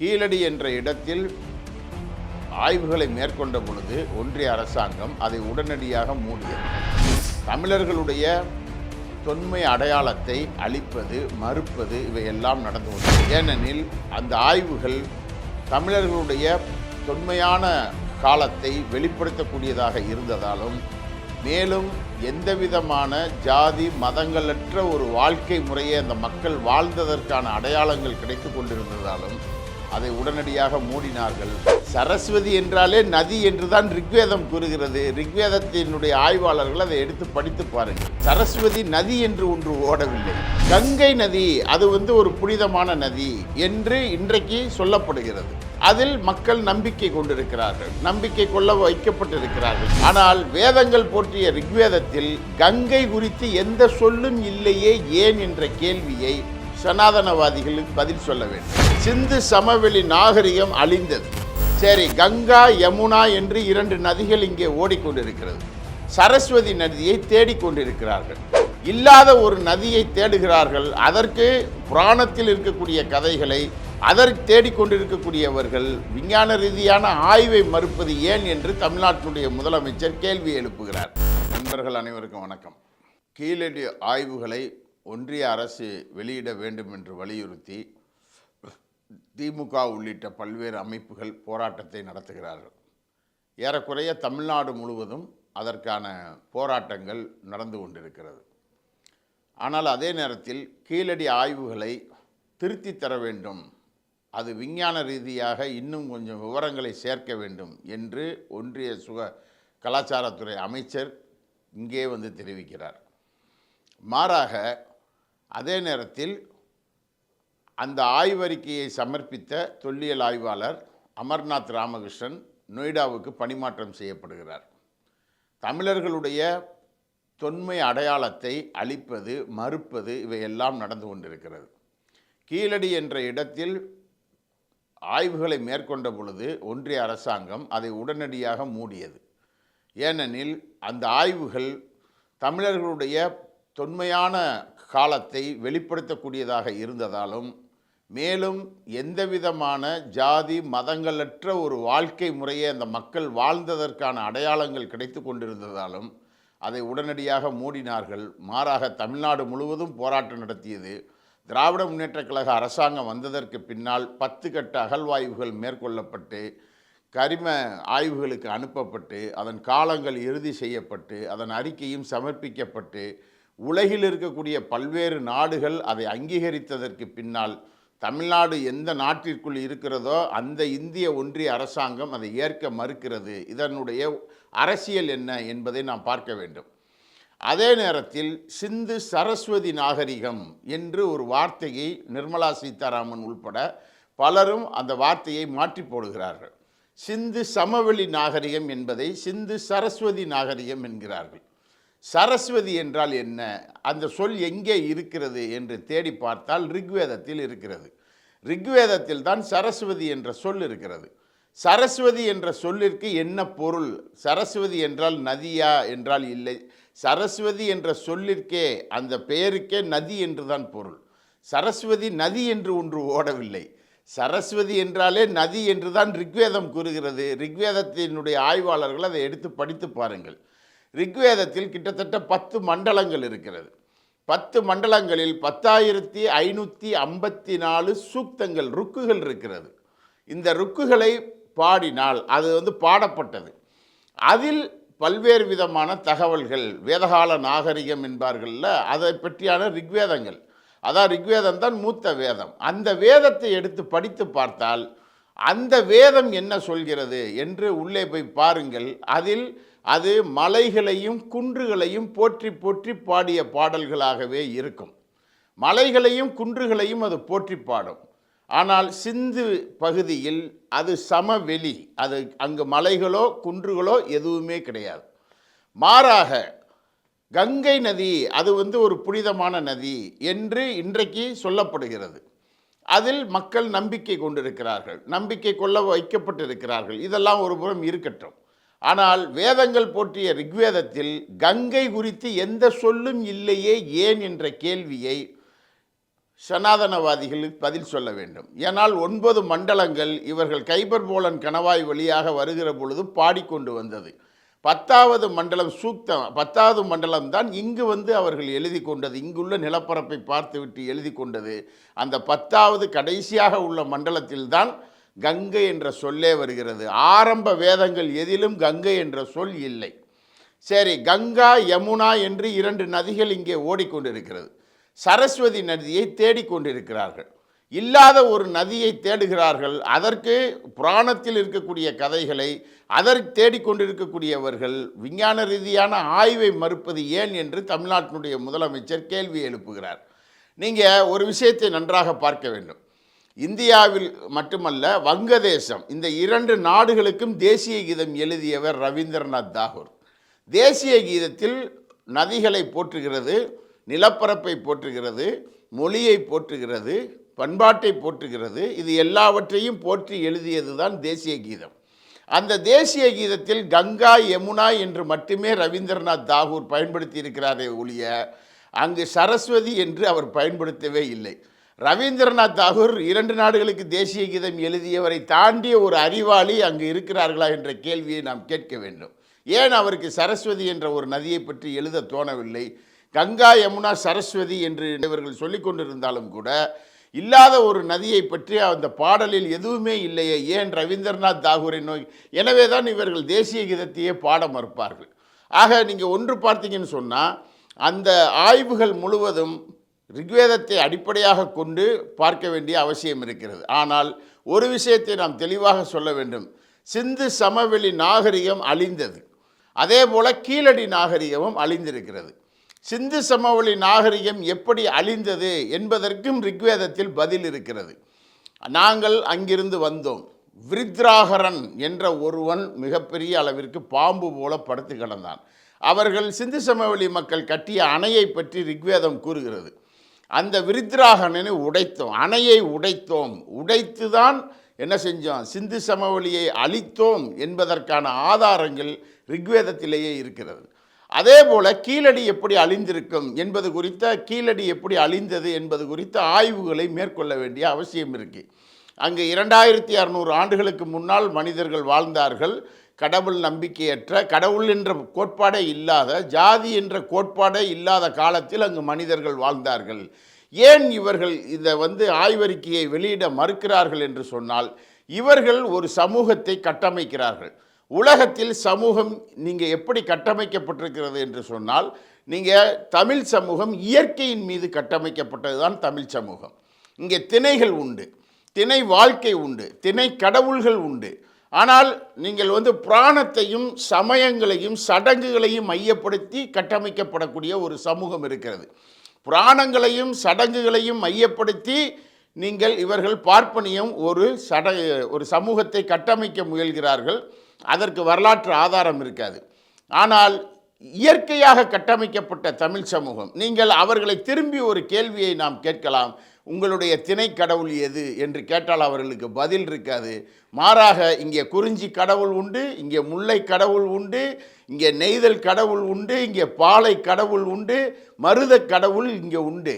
கீழடி என்ற இடத்தில் ஆய்வுகளை மேற்கொண்ட பொழுது ஒன்றிய அரசாங்கம் அதை உடனடியாக மூடியது. தமிழர்களுடைய தொன்மை அடையாளத்தை அழிப்பது மறுப்பது இவையெல்லாம் நடந்து வந்தது ஏனெனில் அந்த ஆய்வுகள் தமிழர்களுடைய தொன்மையான காலத்தை வெளிப்படுத்தக்கூடியதாக இருந்ததாலும் மேலும் எந்தவிதமான ஜாதி மதங்களற்ற ஒரு வாழ்க்கை முறையை அந்த மக்கள் வாழ்ந்ததற்கான அடையாளங்கள் கிடைத்து கொண்டிருந்ததாலும் அதை உடனடியாக மூடினார்கள். சரஸ்வதி என்றாலே நதி என்றுதான் ரிக்வேதம் கூறுகிறது. ரிக்வேதத்தினுடைய ஆய்வாளர்கள் அதை எடுத்து படித்து பாருங்கள். சரஸ்வதி நதி என்று ஒன்று ஓடவில்லை. கங்கை நதி அது வந்து ஒரு புனிதமான நதி என்று இன்றைக்கு சொல்லப்படுகிறது. அதில் மக்கள் நம்பிக்கை கொண்டிருக்கிறார்கள். நம்பிக்கை கொள்ள வைக்கப்பட்டிருக்கிறார்கள். ஆனால் வேதங்கள் போற்றிய ரிக்வேதத்தில் கங்கை குறித்து எந்த சொல்லும் இல்லையே ஏன் என்ற கேள்வியை சனாதனவாதிகளுக்கு பதில் சொல்ல வேண்டும். சிந்து சமவெளி நாகரிகம் அழிந்தது. சரி கங்கா யமுனா என்று இரண்டு நதிகள் இங்கே ஓடிக்கொண்டிருக்கிறது. சரஸ்வதி நதியை தேடிக்கொண்டிருக்கிறார்கள். இல்லாத ஒரு நதியை தேடுகிறார்கள். அதற்கு புராணத்தில் இருக்கக்கூடிய கதைகளை அதற்கு தேடிக்கொண்டிருக்கக்கூடியவர்கள் விஞ்ஞான ரீதியான ஆய்வை மறுப்பது ஏன் என்று தமிழ்நாட்டினுடைய முதலமைச்சர் கேள்வி எழுப்புகிறார். நண்பர்கள் அனைவருக்கும் வணக்கம். கீழடி ஆய்வுகளை ஒன்றிய அரசு வெளியிட வேண்டும் என்று வலியுறுத்தி திமுக உள்ளிட்ட பல்வேறு அமைப்புகள் போராட்டத்தை நடத்துகிறார்கள். ஏறக்குறைய தமிழ்நாடு முழுவதும் அதற்கான போராட்டங்கள் நடந்து கொண்டிருக்கிறது. ஆனால் அதே நேரத்தில் கீழடி ஆய்வுகளை திருத்தி தர வேண்டும். அது விஞ்ஞான ரீதியாக இன்னும் கொஞ்சம் விவரங்களை சேர்க்க வேண்டும் என்று ஒன்றிய சுக கலாச்சாரத்துறை அமைச்சர் இங்கே வந்து தெரிவிக்கிறார். மாறாக அதே நேரத்தில் அந்த ஆய்வறிக்கையை சமர்ப்பித்த தொல்லியல் ஆய்வாளர் அமர்நாத் ராமகிருஷ்ணன் நொய்டாவுக்கு பணிமாற்றம் செய்யப்படுகிறார். தமிழர்களுடைய தொன்மை அடையாளத்தை அழிப்பது மறுப்பது இவையெல்லாம் நடந்து கொண்டிருக்கிறது. கீழடி என்ற இடத்தில் ஆய்வுகளை மேற்கொண்ட பொழுது ஒன்றிய அரசாங்கம் அதை உடனடியாக மூடியது. ஏனெனில் அந்த ஆய்வுகள் தமிழர்களுடைய தொன்மையான காலத்தை வெளிப்படுத்தக்கூடியதாக இருந்ததாலும் மேலும் எந்தவிதமான ஜாதி மதங்களற்ற ஒரு வாழ்க்கை முறையை அந்த மக்கள் வாழ்ந்ததற்கான அடையாளங்கள் கிடைத்து கொண்டிருந்ததாலும் அதை உடனடியாக மூடினார்கள். மாறாக தமிழ்நாடு முழுவதும் போராட்டம் நடத்தியது. திராவிட முன்னேற்ற கழக அரசாங்கம் வந்ததற்கு பின்னால் பத்து கட்ட அகழ்வாய்வுகள் மேற்கொள்ளப்பட்டு கரிம ஆய்வுகளுக்கு அனுப்பப்பட்டு அதன் காலங்கள் இறுதி செய்யப்பட்டு அதன் அறிக்கையும் சமர்ப்பிக்கப்பட்டு உலகில் இருக்கக்கூடிய பல்வேறு நாடுகள் அதை அங்கீகரித்ததற்கு பின்னால் தமிழ்நாடு எந்த நாட்டிற்குள் இருக்கிறதோ அந்த இந்திய ஒன்றிய அரசாங்கம் அதை ஏற்க மறுக்கிறது. இதனுடைய அரசியல் என்ன என்பதை நாம் பார்க்க வேண்டும். அதே நேரத்தில் சிந்து சரஸ்வதி நாகரிகம் என்று ஒரு வார்த்தையை நிர்மலா சீதாராமன் உள்பட பலரும் அந்த வார்த்தையை மாற்றி போடுகிறார்கள். சிந்து சமவெளி நாகரிகம் என்பதை சிந்து சரஸ்வதி நாகரிகம் என்கிறார்கள். சரஸ்வதி என்றால் என்ன? அந்த சொல் எங்கே இருக்கிறது என்று தேடி பார்த்தால் ரிக்வேதத்தில் இருக்கிறது. ரிக்வேதத்தில் தான் சரஸ்வதி என்ற சொல் இருக்கிறது. சரஸ்வதி என்ற சொல்லிற்கு என்ன பொருள்? சரஸ்வதி என்றால் நதியா என்றால் இல்லை. சரஸ்வதி என்ற சொல்லிற்கே அந்த பெயருக்கே நதி என்று தான் பொருள். சரஸ்வதி நதி என்று ஒன்று ஓடவில்லை. சரஸ்வதி என்றாலே நதி என்று தான் ரிக்வேதம் கூறுகிறது. ரிக்வேதத்தினுடைய ஆய்வாளர்கள் அதை எடுத்து படித்து பாருங்கள். ரிக்வேதத்தில் கிட்டத்தட்ட பத்து மண்டலங்கள் இருக்கிறது. பத்து மண்டலங்களில் பத்தாயிரத்தி ஐநூற்றி ஐம்பத்தி நாலு சூக்தங்கள் ருக்குகள் இருக்கிறது. இந்த ருக்குகளை பாடினால் அது வந்து பாடப்பட்டது. அதில் பல்வேறு விதமான தகவல்கள் வேதகால நாகரிகம் என்பார்கள்ல அதை பற்றியான ரிக்வேதங்கள். அதான் ரிக்வேதம் தான் மூத்த வேதம். அந்த வேதத்தை எடுத்து படித்து பார்த்தால் அந்த வேதம் என்ன சொல்கிறது என்று உள்ளே போய் பாருங்கள். அதில் அது மலைகளையும் குன்றுகளையும் போற்றி போற்றி பாடிய பாடல்களாகவே இருக்கும். மலைகளையும் குன்றுகளையும் அது போற்றி பாடும். ஆனால் சிந்து பகுதியில் அது சமவெளி. அது அங்கு மலைகளோ குன்றுகளோ எதுவுமே கிடையாது. மாறாக கங்கை நதி அது வந்து ஒரு புனிதமான நதி என்று இன்றைக்கு சொல்லப்படுகிறது. அதில் மக்கள் நம்பிக்கை கொண்டிருக்கிறார்கள். நம்பிக்கை கொள்ள வைக்கப்பட்டிருக்கிறார்கள். இதெல்லாம் ஒரு புறம் இருக்கட்டும். ஆனால் வேதங்கள் போற்றிய ரிக்வேதத்தில் கங்கை குறித்து எந்த சொல்லும் இல்லையே ஏன் என்ற கேள்வியை சனாதனவாதிகளுக்கு பதில் சொல்ல வேண்டும். ஏனால் ஒன்பது மண்டலங்கள் இவர்கள் கைபர் போலன் கணவாய் வழியாக வருகிற பொழுது பாடிக்கொண்டு வந்தது. பத்தாவது மண்டலம் சூக்தம் பத்தாவது மண்டலம் தான் இங்கு வந்து அவர்கள் எழுதி கொண்டது இங்குள்ள நிலப்பரப்பை பார்த்துவிட்டு எழுதி கொண்டது. அந்த பத்தாவது கடைசியாக உள்ள மண்டலத்தில்தான் கங்கை என்ற சொல்லே வருகிறது. ஆரம்ப வேதங்கள் எதிலும் கங்கை என்ற சொல் இல்லை. சரி கங்கா யமுனா என்று இரண்டு நதிகள் இங்கே ஓடிக்கொண்டிருக்கிறது. சரஸ்வதி நதியை தேடிக்கொண்டிருக்கிறார்கள். இல்லாத ஒரு நதியை தேடுகிறார்கள். அதற்கு புராணத்தில் இருக்கக்கூடிய கதைகளை அதற்கு தேடிக்கொண்டிருக்கக்கூடியவர்கள் விஞ்ஞான ரீதியான ஆய்வை மறுப்பது ஏன் என்று தமிழ்நாட்டினுடைய முதலமைச்சர் கேள்வி எழுப்புகிறார். நீங்கள் ஒரு விஷயத்தை நன்றாக பார்க்க வேண்டும். இந்தியாவில் மட்டுமல்ல வங்கதேசம் இந்த இரண்டு நாடுகளுக்கும் தேசிய கீதம் எழுதியவர் ரவீந்திரநாத் தாகூர். தேசிய கீதத்தில் நதிகளை போற்றுகிறது நிலப்பரப்பை போற்றுகிறது மொழியை போற்றுகிறது பண்பாட்டை போற்றுகிறது. இது எல்லாவற்றையும் போற்றி எழுதியது தான் தேசிய கீதம். அந்த தேசிய கீதத்தில் கங்கா யமுனா என்று மட்டுமே ரவீந்திரநாத் தாகூர் பயன்படுத்தி இருக்கிறாரே ஒழிய அங்கு சரஸ்வதி என்று அவர் பயன்படுத்தவே இல்லை. ரவீந்திரநாத் தாகூர் இரண்டு நாடுகளுக்கு தேசிய கீதம் எழுதியவரை தாண்டிய ஒரு அறிவாளி அங்கு இருக்கிறார்களா என்ற கேள்வியை நாம் கேட்க வேண்டும். ஏன் அவருக்கு சரஸ்வதி என்ற ஒரு நதியை பற்றி எழுத தோணவில்லை? கங்கா யமுனா சரஸ்வதி என்று இவர்கள் சொல்லிக் கொண்டிருந்தாலும் கூட இல்லாத ஒரு நதியை பற்றி அந்த பாடலில் எதுவுமே இல்லையே. ஏன் ரவீந்திரநாத் தாகூரை நோய் எனவே தான் இவர்கள் தேசிய கீதத்தையே பாட மறுப்பார்கள். ஆக நீங்கள் ஒன்று பார்த்தீங்கன்னு சொன்னால் அந்த ஆய்வுகள் முழுவதும் ரிக்வேதத்தை அடிப்படையாக கொண்டு பார்க்க வேண்டிய அவசியம் இருக்கிறது. ஆனால் ஒரு விஷயத்தை நாம் தெளிவாக சொல்ல வேண்டும். சிந்து சமவெளி நாகரிகம் அழிந்தது. அதே போல் கீழடி நாகரிகமும் அழிந்திருக்கிறது. சிந்து சமவெளி நாகரிகம் எப்படி அழிந்தது என்பதற்கும் ரிக்வேதத்தில் பதில் இருக்கிறது. நாங்கள் அங்கிருந்து வந்தோம். விருத்ராகரன் என்ற ஒருவன் மிகப்பெரிய அளவிற்கு பாம்பு போல படுத்து கிடந்தான். அவர்கள் சிந்து சமவெளி மக்கள் கட்டிய அணையை பற்றி ரிக்வேதம் கூறுகிறது. அந்த விருத்ராகனனை உடைத்தோம். அணையை உடைத்தோம். உடைத்து தான் என்ன செஞ்சோம்? சிந்து சமவெளியை அழித்தோம் என்பதற்கான ஆதாரங்கள் ரிக்வேதத்திலேயே இருக்கிறது. அதே போல் கீழடி எப்படி அழிந்திருக்கும் என்பது குறித்த கீழடி எப்படி அழிந்தது என்பது குறித்த ஆய்வுகளை மேற்கொள்ள வேண்டிய அவசியம் இருக்குது அங்கு இரண்டாயிரத்தி அறநூறு ஆண்டுகளுக்கு முன்னால் மனிதர்கள் வாழ்ந்தார்கள். கடவுள் நம்பிக்கையற்ற கடவுள் என்ற கோட்பாடே இல்லாத ஜாதி என்ற கோட்பாடே இல்லாத காலத்தில் அங்கு மனிதர்கள் வாழ்ந்தார்கள். ஏன் இவர்கள் இதை வந்து ஆய்வறிக்கையை வெளியிட மறுக்கிறார்கள் என்று சொன்னால் இவர்கள் ஒரு சமூகத்தை கட்டமைக்கிறார்கள். உலகத்தில் சமூகம் நீங்கள் எப்படி கட்டமைக்கப்பட்டிருக்கிறது என்று சொன்னால் நீங்கள் தமிழ் சமூகம் இயற்கையின் மீது கட்டமைக்கப்பட்டது தான் தமிழ் சமூகம். இங்கே திணைகள் உண்டு திணை வாழ்க்கை உண்டு திணை கடவுள்கள் உண்டு. ஆனால் நீங்கள் வந்து புராணத்தையும் சமயங்களையும் சடங்குகளையும் மையப்படுத்தி கட்டமைக்கப்படக்கூடிய ஒரு சமூகம் இருக்கிறது. புராணங்களையும் சடங்குகளையும் மையப்படுத்தி நீங்கள் இவர்கள் பார்ப்பனியம் ஒரு சட ஒரு சமூகத்தை கட்டமைக்க முயல்கிறார்கள். அதற்கு வரலாற்று ஆதாரம் இருக்காது. ஆனால் இயற்கையாக கட்டமைக்கப்பட்ட தமிழ் சமூகம் நீங்கள் அவர்களை திரும்பி ஒரு கேள்வியை நாம் கேட்கலாம். உங்களுடைய திணை கடவுள் எது என்று கேட்டால் அவர்களுக்கு பதில் இருக்காது. மாறாக இங்கே குறிஞ்சி கடவுள் உண்டு இங்கே முல்லை கடவுள் உண்டு இங்கே நெய்தல் கடவுள் உண்டு இங்கே பாலை கடவுள் உண்டு மருத கடவுள் இங்கே உண்டு.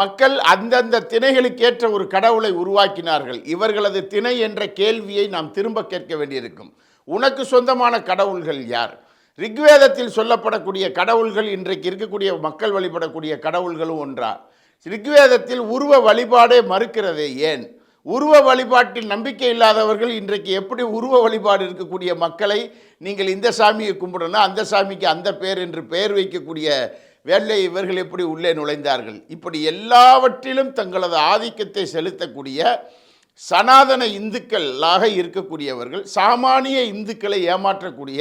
மக்கள் அந்தந்த திணைகளுக்கேற்ற ஒரு கடவுளை உருவாக்கினார்கள். இவர்களது திணை என்ற கேள்வியை நாம் திரும்ப கேட்க வேண்டியிருக்கும். உனக்கு சொந்தமான கடவுள்கள் யார்? ரிக்வேதத்தில் சொல்லப்படக்கூடிய கடவுள்கள் இன்றைக்கு இருக்கக்கூடிய மக்கள் வழிபடக்கூடிய கடவுள்களும் ஒன்றா ரிக்வேதத்தில் உருவ வழிபாடே மறுக்கிறதே ஏன்? உருவ வழிபாட்டில் நம்பிக்கை இல்லாதவர்கள் இன்றைக்கு எப்படி உருவ வழிபாடு இருக்கக்கூடிய மக்களை நீங்கள் இந்த சாமியை கும்பிடணும் அந்த சாமிக்கு அந்த பேர் என்று பெயர் வைக்கக்கூடிய வேலை இவர்கள் எப்படி உள்ளே நுழைந்தார்கள்? இப்படி எல்லாவற்றிலும் தங்களது ஆதிக்கத்தை செலுத்தக்கூடிய சனாதன இந்துக்களாக இருக்கக்கூடியவர்கள் சாமானிய இந்துக்களை ஏமாற்றக்கூடிய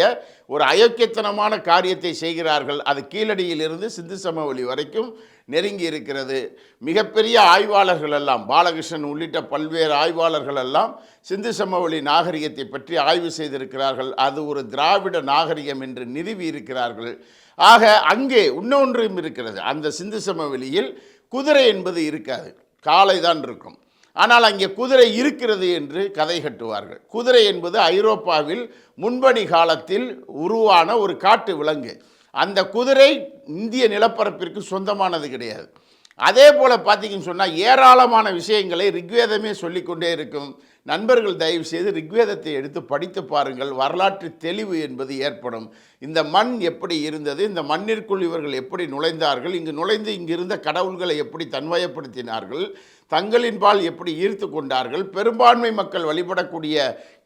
ஒரு அயோக்கியத்தனமான காரியத்தை செய்கிறார்கள். அது கீழடியிலிருந்து சிந்து சமவெளி வரைக்கும் நெருங்கி இருக்கிறது. மிகப்பெரிய ஆய்வாளர்கள் எல்லாம் பாலகிருஷ்ணன் உள்ளிட்ட பல்வேறு ஆய்வாளர்கள் எல்லாம் சிந்து சமவெளி நாகரிகத்தை பற்றி ஆய்வு செய்திருக்கிறார்கள். அது ஒரு திராவிட நாகரிகம் என்று நிறுவி இருக்கிறார்கள். ஆக அங்கே இன்னொன்றும் இருக்கிறது. அந்த சிந்து சமவெளியில் குதிரை என்பது இருக்காது. காலை தான் இருக்கும். ஆனால் அங்கே குதிரை இருக்கிறது என்று கதை கட்டுவார்கள். குதிரை என்பது ஐரோப்பாவில் முன்பணி காலத்தில் உருவான ஒரு காட்டு விலங்கு. அந்த குதிரை இந்திய நிலப்பரப்பிற்கு சொந்தமானது கிடையாது. அதே போல் பார்த்தீங்கன்னு சொன்னால் ஏராளமான விஷயங்களை ரிக்வேதமே சொல்லிக்கொண்டே இருக்கும். நண்பர்கள் தயவு செய்து ரிக்வேதத்தை எடுத்து படித்து பாருங்கள். வரலாற்று தெளிவு என்பது ஏற்படும். இந்த மண் எப்படி இருந்தது? இந்த மண்ணிற்குள் இவர்கள் எப்படி நுழைந்தார்கள்? இங்கு நுழைந்து இங்கிருந்த கடவுள்களை எப்படி தன்வயப்படுத்தினார்கள்? தங்களின்பால் எப்படி ஈர்த்து கொண்டார்கள்? பெரும்பான்மை மக்கள் வழிபடக்கூடிய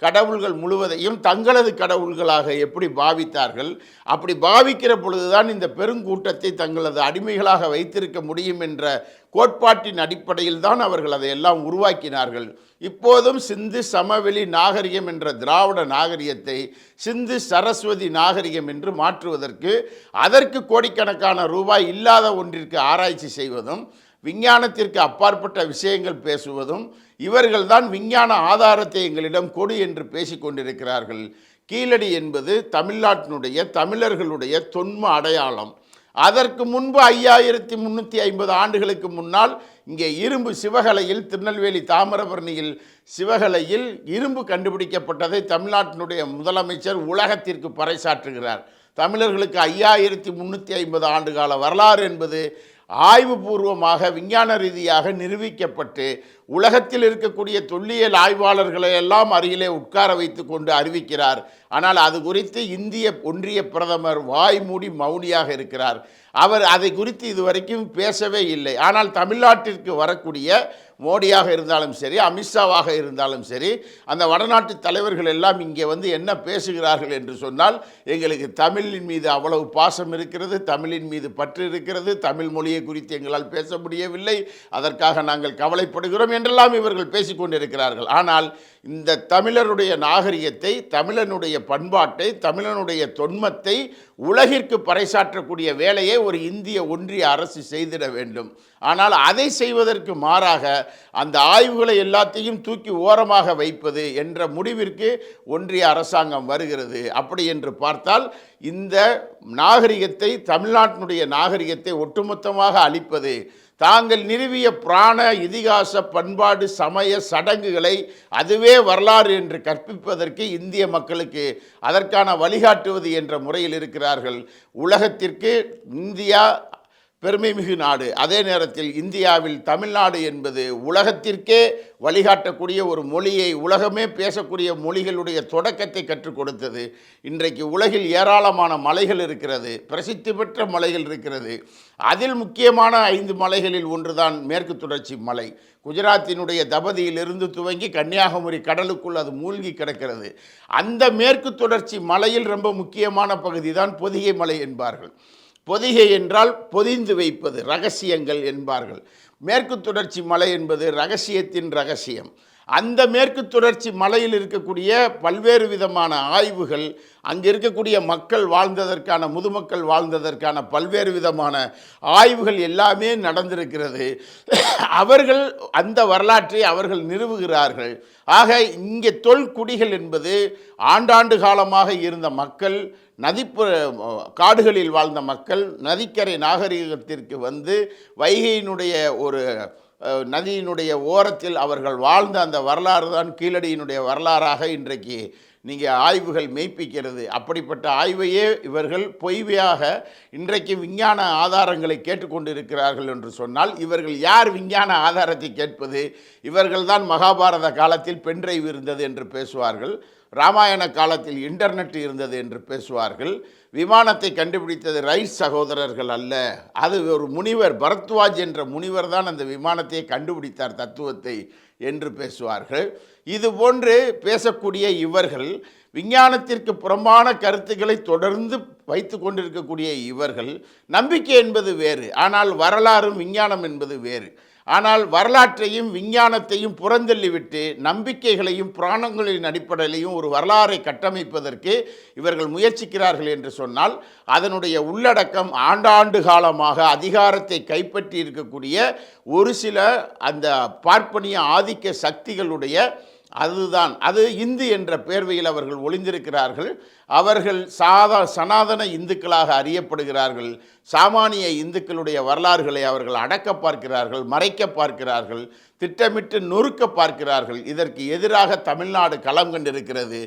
கடவுள்கள் முழுவதையும் தங்களது கடவுள்களாக எப்படி பாவித்தார்கள்? அப்படி பாவிக்கிற பொழுதுதான் இந்த பெருங்கூட்டத்தை தங்களது அடிமைகளாக வைத்திருக்க முடியும் என்ற கோட்பாட்டின் அடிப்படையில் தான் அவர்கள் அதையெல்லாம் உருவாக்கினார்கள். இப்போதும் சிந்து சமவெளி நாகரிகம் என்ற திராவிட நாகரிகத்தை சிந்து சரஸ்வதி நாகரிகம் என்று மாற்றுவதற்கு அதற்கு கோடிக்கணக்கான ரூபாய் இல்லாத ஒன்றிற்கு ஆராய்ச்சி செய்வதும் விஞ்ஞானத்திற்கு அப்பாற்பட்ட விஷயங்கள் பேசுவதும் இவர்கள்தான் விஞ்ஞான ஆதாரத்தை எங்களிடம் கொடு என்று பேசிக் கொண்டிருக்கிறார்கள் கீழடி என்பது தமிழ்நாட்டினுடைய தமிழர்களுடைய தொன்ம அடையாளம். அதற்கு முன்பு ஐயாயிரத்தி முந்நூற்றி ஐம்பது ஆண்டுகளுக்கு முன்னால் இங்கே இரும்பு சிவகலையில் திருநெல்வேலி தாமிரபரணியில் சிவகலையில் இரும்பு கண்டுபிடிக்கப்பட்டதை தமிழ்நாட்டினுடைய முதலமைச்சர் உலகத்திற்கு பறைசாற்றுகிறார். தமிழர்களுக்கு ஐயாயிரத்தி முந்நூற்றி ஐம்பது ஆண்டு கால வரலாறு என்பது ஆய்வுபூர்வமாக விஞ்ஞான ரீதியாக நிரூபிக்கப்பட்டு உலகத்தில் இருக்கக்கூடிய தொல்லியல் ஆய்வாளர்களை எல்லாம் அருகிலே உட்கார வைத்து கொண்டு அறிவிக்கிறார். ஆனால் அது குறித்து இந்திய ஒன்றிய பிரதமர் வாய் மூடி மௌனியாக இருக்கிறார். அவர் அதை குறித்து இதுவரைக்கும் பேசவே இல்லை. ஆனால் தமிழ்நாட்டிற்கு வரக்கூடிய மோடியாக இருந்தாலும் சரி அமித்ஷாவாக இருந்தாலும் சரி அந்த வடநாட்டு தலைவர்கள் எல்லாம் இங்கே வந்து என்ன பேசுகிறார்கள் என்று சொன்னால் எங்களுக்கு தமிழின் மீது அவ்வளவு பாசம் இருக்கிறது தமிழின் மீது பற்று இருக்கிறது தமிழ் மொழியை குறித்து எங்களால் பேச முடியவில்லை அதற்காக நாங்கள் கவலைப்படுகிறோம் என்றெல்லாம் இவர்கள் பேசிக்கொண்டிருக்கிறார்கள். ஆனால் இந்த தமிழருடைய நாகரிகத்தை தமிழனுடைய பண்பாட்டை தமிழனுடைய தொன்மத்தை உலகிற்கு பறைசாற்றக்கூடிய வேலையை ஒரு இந்திய ஒன்றிய அரசு செய்திட வேண்டும். ஆனால் அதை செய்வதற்கு மாறாக அந்த ஆய்வுகளை எல்லாத்தையும் தூக்கி ஓரமாக வைப்பது என்ற முடிவிற்கு ஒன்றிய அரசாங்கம் வருகிறது. அப்படி என்று பார்த்தால் இந்த நாகரிகத்தை தமிழ்நாட்டினுடைய நாகரிகத்தை ஒட்டுமொத்தமாக அழிப்பது தாங்கள் நிறுவிய பிராண இதிகாச பண்பாடு சமய சடங்குகளை அதுவே வரலாறு என்று கற்பிப்பதற்கு இந்திய மக்களுக்கு அதற்கான வழிகாட்டுவது என்ற முறையில் இருக்கிறார்கள். உலகத்திற்கு இந்தியா பெருமைமிகு நாடு. அதே நேரத்தில் இந்தியாவில் தமிழ்நாடு என்பது உலகத்திற்கே வழிகாட்டக்கூடிய ஒரு மொழியை உலகமே பேசக்கூடிய மொழிகளுடைய தொடக்கத்தை கற்றுக் கொடுத்தது. இன்றைக்கு உலகில் ஏராளமான மலைகள் இருக்கிறது பிரசித்தி பெற்ற மலைகள் இருக்கிறது. அதில் முக்கியமான ஐந்து மலைகளில் ஒன்றுதான் மேற்கு தொடர்ச்சி மலை. குஜராத்தினுடைய தபதியிலிருந்து துவங்கி கன்னியாகுமரி கடலுக்குள் அது மூழ்கி கிடக்கிறது. அந்த மேற்கு தொடர்ச்சி மலையில் ரொம்ப முக்கியமான பகுதி தான் பொதிகை மலை என்பார்கள். பொதிகை என்றால் பொதிந்து வைப்பது ரகசியங்கள் என்பார்கள். மேற்கு தொடர்ச்சி மலை என்பது ரகசியத்தின் ரகசியம். அந்த மேற்கு தொடர்ச்சி மலையில் இருக்கக்கூடிய பல்வேறு விதமான ஆய்வுகள் அங்கே இருக்கக்கூடிய மக்கள் வாழ்ந்ததற்கான முதுமக்கள் வாழ்ந்ததற்கான பல்வேறு விதமான ஆய்வுகள் எல்லாமே நடந்திருக்கிறது. அவர்கள் அந்த வரலாற்றை அவர்கள் நிறுவுகிறார்கள். ஆக இங்கே தொல்குடிகள் என்பது ஆண்டாண்டு காலமாக இருந்த மக்கள் நதிப்புற காடுகளில் வாழ்ந்த மக்கள் நதிக்கரை நாகரிகத்திற்கு வந்து வைகையினுடைய ஒரு நதியினுடைய ஓரத்தில் அவர்கள் வாழ்ந்த அந்த வரலாறு தான் கீழடியினுடைய வரலாறாக இன்றைக்கு நீங்கள் ஆய்வுகள் மெய்ப்பிக்கிறது. அப்படிப்பட்ட ஆய்வையே இவர்கள் பொய்வையாக இன்றைக்கு விஞ்ஞான ஆதாரங்களை கேட்டுக்கொண்டிருக்கிறார்கள் என்று சொன்னால் இவர்கள் யார் விஞ்ஞான ஆதாரத்தை கேட்பது? இவர்கள்தான் மகாபாரத காலத்தில் பென்ட்ரைவ் இருந்தது என்று பேசுவார்கள். ராமாயண காலத்தில் இன்டர்நெட் இருந்தது என்று பேசுவார்கள். விமானத்தை கண்டுபிடித்தது ரைஸ் சகோதரர்கள் அல்ல. அது ஒரு முனிவர் பரத்வாஜ் என்ற முனிவர் தான் அந்த விமானத்தை கண்டுபிடித்தார் தத்துவத்தை என்று பேசுவார்கள். இது போன்று பேசக்கூடிய இவர்கள் விஞ்ஞானத்திற்கு புறம்பான கருத்துக்களை தொடர்ந்து வைத்து கொண்டிருக்கக்கூடிய இவர்கள் நம்பிக்கை என்பது வேறு ஆனால் வரலாறும் விஞ்ஞானம் என்பது வேறு. ஆனால் வரலாற்றையும் விஞ்ஞானத்தையும் புறந்தள்ளிவிட்டு நம்பிக்கைகளையும் புராணங்களின் அடிப்படையிலையும் ஒரு வரலாறை கட்டமைப்பதற்கு இவர்கள் முயற்சிக்கிறார்கள் என்று சொன்னால் அதனுடைய உள்ளடக்கம் ஆண்டாண்டு காலமாக அதிகாரத்தை கைப்பற்றி இருக்கக்கூடிய ஒரு சில அந்த பார்ப்பனிய ஆதிக்க சக்திகளுடைய அதுதான். அது இந்து என்ற பேர்வையில் அவர்கள் ஒளிந்திருக்கிறார்கள். அவர்கள் சாதா சனாதன இந்துக்களாக அறியப்படுகிறார்கள். சாமானிய இந்துக்களுடைய வரலாறுகளை அவர்கள் அடக்க பார்க்கிறார்கள் மறைக்க பார்க்கிறார்கள் திட்டமிட்டு நொறுக்க பார்க்கிறார்கள். இதற்கு எதிராக தமிழ்நாடு களம் கண்டிருக்கிறது.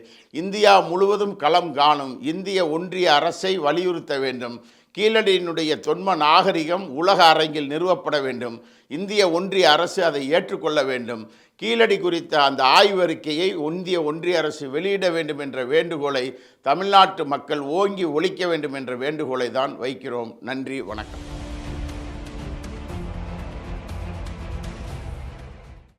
இந்தியா முழுவதும் களம் காணும் இந்திய ஒன்றிய அரசை வலியுறுத்த வேண்டும். கீழடியினுடைய தொன்ம நாகரிகம் உலக அரங்கில் நிறுவப்பட வேண்டும். இந்திய ஒன்றிய அரசு அதை ஏற்றுக்கொள்ள வேண்டும். கீழடி குறித்த அந்த ஆய்வறிக்கையை இந்திய ஒன்றிய அரசு வெளியிட வேண்டும் என்ற வேண்டுகோளை தமிழ்நாட்டு மக்கள் ஓங்கி ஒழிக்க வேண்டும் என்ற வேண்டுகோளை தான் வைக்கிறோம். நன்றி வணக்கம்.